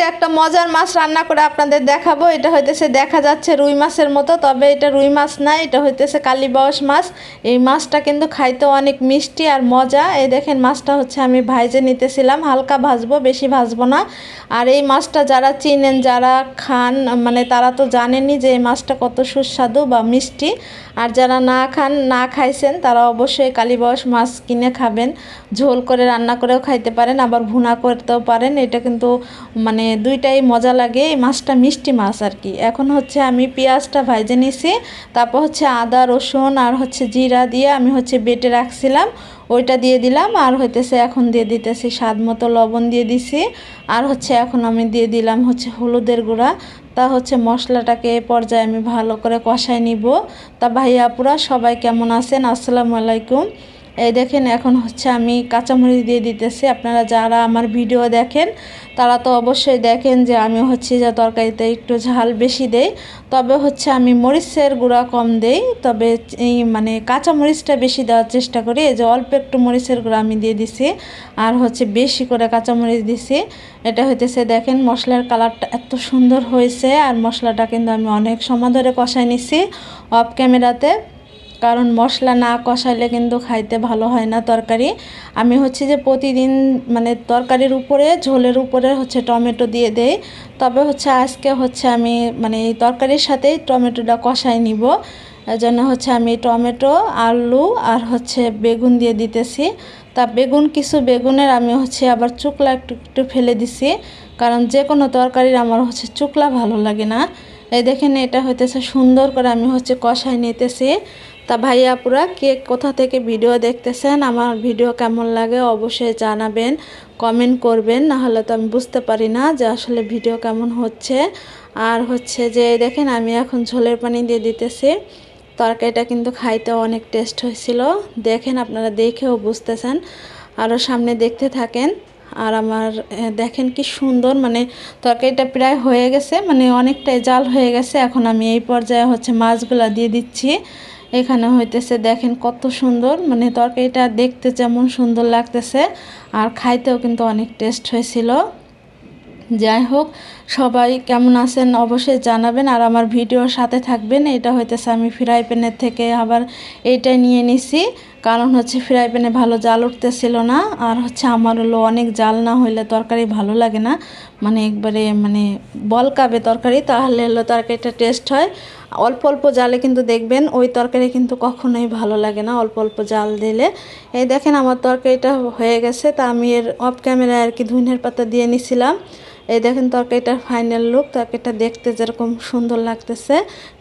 আজকে একটা মজার মাছ রান্না করে আপনাদের দেখাবো। এটা হইতেছে দেখা যাচ্ছে রুই মাছের মতো, তবে এটা রুই মাছ না, এটা হইতেছে কালীবাউস মাছ। এই মাছটা কিন্তু খাইতে অনেক মিষ্টি আর মজা। এই দেখেন মাছটা হচ্ছে আমি ভাইজে নিতেছিলাম, হালকা ভাজবো, বেশি ভাজবো না। আর এই মাছটা যারা চিনেন, যারা খান মানে তারা তো জানেনই যে এই মাছটা কত সুস্বাদু বা মিষ্টি। আর যারা না খান, না খাইছেন, তারা অবশ্যই কালীবাউস মাছ কিনে খাবেন। ঝোল করে রান্না করেও খাইতে পারেন, আবার ভুনা করতেও পারেন। এটা কিন্তু মানে দুইটাই মজা লাগে, এই মাছটা মিষ্টি মাছ আর কি। এখন হচ্ছে আমি পেঁয়াজটা ভাইজে নিছি, তারপর হচ্ছে আদা, রসুন আর হচ্ছে জিরা দিয়ে আমি হচ্ছে বেটে রাখছিলাম, ওইটা দিয়ে দিলাম আর হইতেছে এখন দিয়ে দিতেছি স্বাদ মতো লবণ দিয়ে দিছি। আর হচ্ছে এখন আমি দিয়ে দিলাম হচ্ছে হলুদের গুঁড়া, তা হচ্ছে মশলাটাকে পর্যায়ে আমি ভালো করে কষাই নিব। তা ভাইয়া পুরা সবাই কেমন আছেন? আসসালামু আলাইকুম। এই দেখেন, এখন হচ্ছে আমি কাঁচামরিচ দিয়ে দিতেছি। আপনারা যারা আমার ভিডিও দেখেন, তারা তো অবশ্যই দেখেন যে আমি হচ্ছে যে তরকারিতে একটু ঝাল বেশি দেই। তবে হচ্ছে আমি মরিচের গুঁড়া কম দেই। তবে এই মানে কাঁচামরিচটা বেশি দেওয়ার চেষ্টা করি। এই যে অল্প একটু মরিচের গুঁড়া আমি দিয়ে দিছি, আর হচ্ছে বেশি করে কাঁচামরিচ দিছি। এটা হইতেছে, দেখেন, মশলার কালারটা এত সুন্দর হয়েছে, আর মশলাটা কিন্তু আমি অনেক সময় ধরে কষাই নিছি অফ ক্যামেরাতে। কারণ মশলা না কষাইলে কিন্তু খাইতে ভালো হয় না তরকারি। আমি হচ্ছে যে প্রতিদিন মানে তরকারির উপরে, ঝোলের উপরে হচ্ছে টমেটো দিয়ে দেই। তবে হচ্ছে আজকে হচ্ছে আমি মানে এই তরকারির সাথেই টমেটোটা কষাই নিব। জন্য হচ্ছে আমি টমেটো, আলু আর হচ্ছে বেগুন দিয়ে দিতেছি। তা বেগুন, কিছু বেগুনের আমি হচ্ছে আবার চুকলা একটু একটু ফেলে দিছি। কারণ যে কোনো তরকারির আমার হচ্ছে চুকলা ভালো লাগে না। এই দেখেন এটা হইতেছে সুন্দর করে আমি হচ্ছে কষাই নিতেছি। তা ভাইয়া পুরা কে কোথা থেকে ভিডিও দেখতেছেন, আমার ভিডিও কেমন লাগে অবশ্যই জানাবেন কমেন্ট করবেন না হলে তো আমি বুঝতে পারি না যে আসলে ভিডিও কেমন হচ্ছে। আর হচ্ছে যে দেখেন আমি এখন ঝোলের পানি দিয়ে দিতেছি, তরকারিটা কিন্তু খাইতে অনেক টেস্ট হয়েছিল। দেখেন আপনারা দেখেও বুঝতেছেন আরও সামনে দেখতে থাকেন। আর আমার দেখেন কি সুন্দর মানে তরকারিটা প্রায় হয়ে গেছে মানে অনেকটাই জাল হয়ে গেছে, এখন আমি এই পর্যায়ে হচ্ছে মাছগুলা দিয়ে দিচ্ছি। এখানে হইতেছে, দেখেন কত সুন্দর মানে তরকারিটা দেখতে যেমন সুন্দর লাগতেছে, আর খাইতেও কিন্তু অনেক টেস্ট হয়েছিল। যাই হোক সবাই কেমন আছেন অবশ্যই জানাবেন আর আমার ভিডিওর সাথে থাকবেন। এটা হইতেছে আমি ফ্রাই প্যানের থেকে আবার এইটাই নিয়ে নিছি। কারণ হচ্ছে ফ্রাই প্যানে ভালো জাল উঠতেছিল না। আর হচ্ছে আমার হলো অনেক জাল না হইলে তরকারি ভালো লাগে না। মানে একবারে মানে বলকাবে তরকারি, তাহলে হলো তরকারিটা টেস্ট হয়। অল্প অল্প জালে কিন্তু দেখবেন, ওই তরকারি কিন্তু কখনোই ভালো লাগে না অল্প অল্প জাল দিলে। এই দেখেন আমার তরকারিটা হয়ে গেছে। তা আমি এর অফ ক্যামেরায় আর কি ধুনের পাতা দিয়ে নিছিলাম। এই দেখেন তরকারিটার ফাইনাল লুক তরকারিটা দেখতে যেরকম সুন্দর লাগতেছে,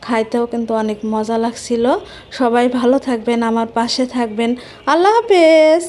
খাইতেও কিন্তু অনেক মজা লাগছিল। সবাই ভালো থাকবেন, আমার পাশে থাকবেন। আল্লাহ হাফেজ!